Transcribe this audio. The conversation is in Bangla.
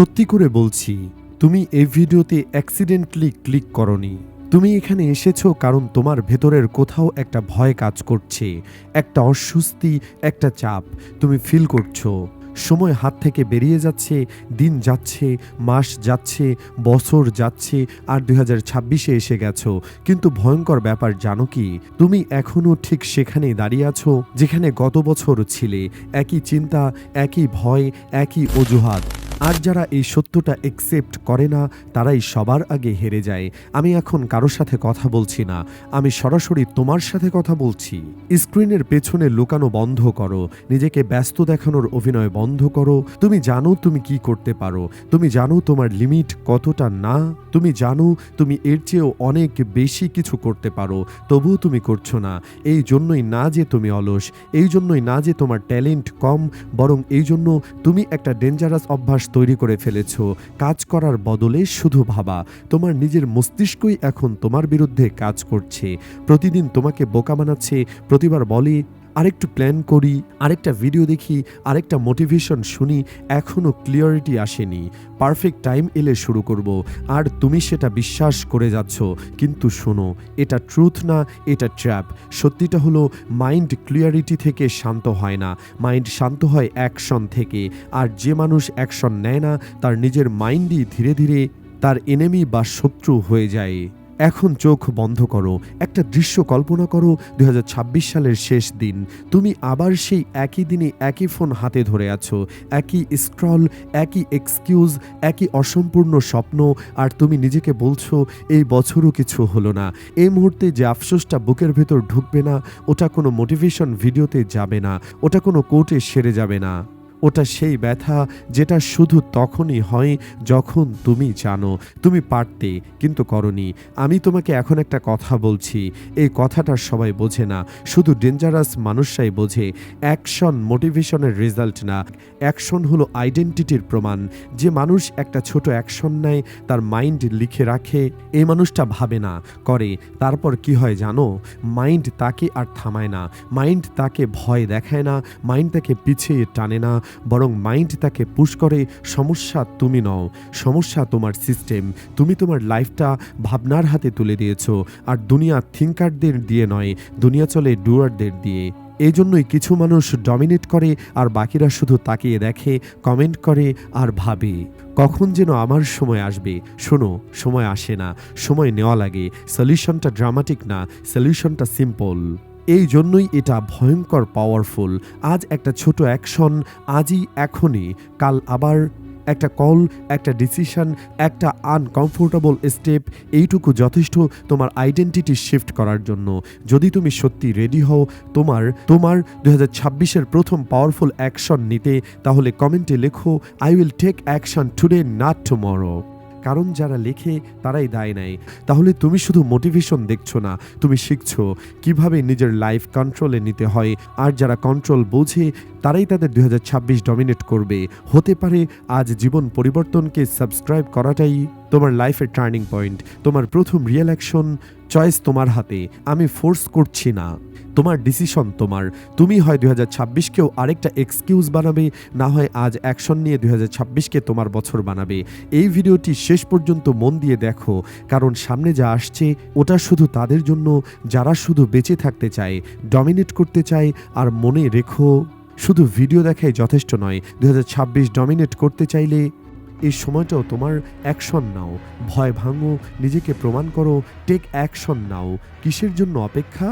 সত্যি করে বলছি, তুমি এই ভিডিওতে অ্যাক্সিডেন্টলি ক্লিক করনি। তুমি এখানে এসেছ কারণ তোমার ভেতরের কোথাও একটা ভয় কাজ করছে, একটা অস্বস্তি, একটা চাপ তুমি ফিল করছ। সময় হাত থেকে বেরিয়ে যাচ্ছে, দিন যাচ্ছে, মাস যাচ্ছে, বছর যাচ্ছে আর দুই ছাব্বিশে এসে গেছো। কিন্তু ভয়ঙ্কর ব্যাপার জানো কি, তুমি এখনও ঠিক সেখানেই দাঁড়িয়ে আছো, যেখানে গত বছর ছিলে, একই চিন্তা, একই ভয়, একই অজুহাত। আর যারা এই সত্যটা একসেপ্ট করে না, তারাই সবার আগে হেরে যায়। আমি এখন কারোর সাথে কথা বলছি না। আমি সরাসরি তোমার সাথে কথা বলছি। স্ক্রিনের পেছনে লুকানো বন্ধ করো। নিজেকে ব্যস্ত দেখানোর অভিনয় বন্ধ করো। তুমি জানো তুমি কি করতে পারো। তুমি জানো তোমার লিমিট কতটা না। তুমি জানো তুমি এর চেয়েও অনেক বেশি কিছু করতে পারো। তবুও তুমি করছ না। এই জন্যই না যে তুমি অলস, এই জন্যই না যে তোমার ট্যালেন্ট কম, বরং এই জন্য তুমি একটা ডেঞ্জারাস অভ্যাস তৈরি করে ফেলেছ। কাজ করার বদলে শুধু ভাবা, তোমার নিজের মস্তিষ্কই এখন তোমার বিরুদ্ধে কাজ করছে। প্রতিদিন তোমাকে বোকা বানাচ্ছে, প্রতিবার বলে আরেকটু প্ল্যান করি, আরেকটা ভিডিও দেখি, আরেকটা মোটিভেশন শুনি এখনও ক্লিয়ারিটি আসেনি। পারফেক্ট টাইম এলে শুরু করব। আর তুমি সেটা বিশ্বাস করে যাচ্ছ। কিন্তু শোনো, এটা ট্রুথ না, এটা ট্র্যাপ সত্যিটা হলো মাইন্ড ক্লিয়ারিটি থেকে শান্ত হয় না। মাইন্ড শান্ত হয় অ্যাকশন থেকে। আর যে মানুষ অ্যাকশন নেয় না, তার নিজের মাইন্ডই ধীরে ধীরে তার এনেমি বা শত্রু হয়ে যায়। এখন চোখ বন্ধ করো, একটা দৃশ্য কল্পনা করো দু হাজার ছাব্বিশ সালের শেষ দিন। তুমি আবার সেই একই দিনে একই ফোন হাতে ধরে আছো, একই স্ক্রল, একই এক্সকিউজ, একই অসম্পূর্ণ স্বপ্ন, আর তুমি নিজেকে বলছো, এই বছরও কিছু হলো না। এই মুহূর্তে যে আফসোসটা বুকের ভেতর ঢুকবে না, ওটা কোনো মোটিভেশন ভিডিওতে যাবে না, ওটা কোনো কোর্টে সেরে যাবে না। ওটা সেই ব্যথা যেটা শুধু তখনই হয় যখন তুমি জানো। তুমি পারতে, কিন্তু করনি। আমি তোমাকে এখন একটা কথা বলছি। এই কথাটা সবাই বোঝে না। শুধু ডেঞ্জারাস মানুষরাই বোঝে। অ্যাকশন মোটিভেশনের রেজাল্ট না। অ্যাকশন হলো আইডেন্টিটির প্রমাণ। যে মানুষ একটা ছোট অ্যাকশন নেয়, তার মাইন্ড লিখে রাখে, এই মানুষটা ভাবে না, করে। তারপর কি হয় জানো? মাইন্ড তাকে আর থামায় না। মাইন্ড তাকে ভয় দেখায় না। মাইন্ড তাকে পিছিয়ে টানে না। বরং মাইন্ড তাকে পুশ করে, সমস্যা তুমি নও, সমস্যা তোমার সিস্টেম, তুমি তোমার লাইফটা ভাবনার হাতে তুলে দিয়েছ, আর দুনিয়া থিঙ্কারদের দিয়ে নয়, দুনিয়া চলে ডুয়ারদের দিয়ে। এই জন্যই কিছু মানুষ ডমিনেট করে, আর বাকিরা শুধু তাকিয়ে দেখে, কমেন্ট করে, আর ভাবে। কখন যেন আমার সময় আসবে, শোনো, সময় আসে না, সময় নেওয়া লাগে, সলিউশনটা ড্রামাটিক না, সলিউশনটা সিম্পল। এই জন্যই এটা ভয়ঙ্কর পাওয়ারফুল আজ একটা ছোট অ্যাকশন আজই এখনই। কাল আবার একটা কল একটা ডিসিশন একটা আনকমফোর্টেবল স্টেপ এইটুকু যথেষ্ট তোমার আইডেন্টিটি শিফট করার জন্য। যদি তুমি সত্যি রেডি হও, তোমার তোমার দু হাজার প্রথম পাওয়ারফুল অ্যাকশন নিতে, তাহলে কমেন্টে লেখো I will take action today not tomorrow কারণ যারা লেখে, তারাই দায় নেয়। তাহলে তুমি শুধু মোটিভেশন দেখছ না, তুমি শিখছো কীভাবে নিজের লাইফ কন্ট্রোলে নিতে হয়। আর যারা কন্ট্রোল বোঝে, তারাই তাদের দু হাজার ছাব্বিশ ডমিনেট করবে। হতে পারে আজ জীবন পরিবর্তনকে সাবস্ক্রাইব করাটাই তোমার লাইফের টার্নিং পয়েন্ট তোমার প্রথম রিয়েল অ্যাকশন চয়েস তোমার হাতে। আমি ফোর্স করছি না। তোমার ডিসিশন তোমার। তুমি হয় দুই হাজার ছাব্বিশকেও আরেকটা এক্সকিউজ বানাবে, না হয় আজ অ্যাকশন নিয়ে দুই হাজার ছাব্বিশকে তোমার বছর বানাবে। এই ভিডিওটি শেষ পর্যন্ত মন দিয়ে দেখো, কারণ সামনে যা আসছে, ওটা শুধু তাদের জন্য, যারা শুধু বেঁচে থাকতে চায় ডমিনেট করতে চায়, আর মনে রেখো, শুধু ভিডিও দেখাই যথেষ্ট নয়। দু ছাব্বিশ ডমিনেট করতে চাইলে, এই সময়টাও তোমার অ্যাকশন নাও। ভয় ভাঙো, নিজেকে প্রমাণ করো টেক অ্যাকশন নাও। কিসের জন্য অপেক্ষা?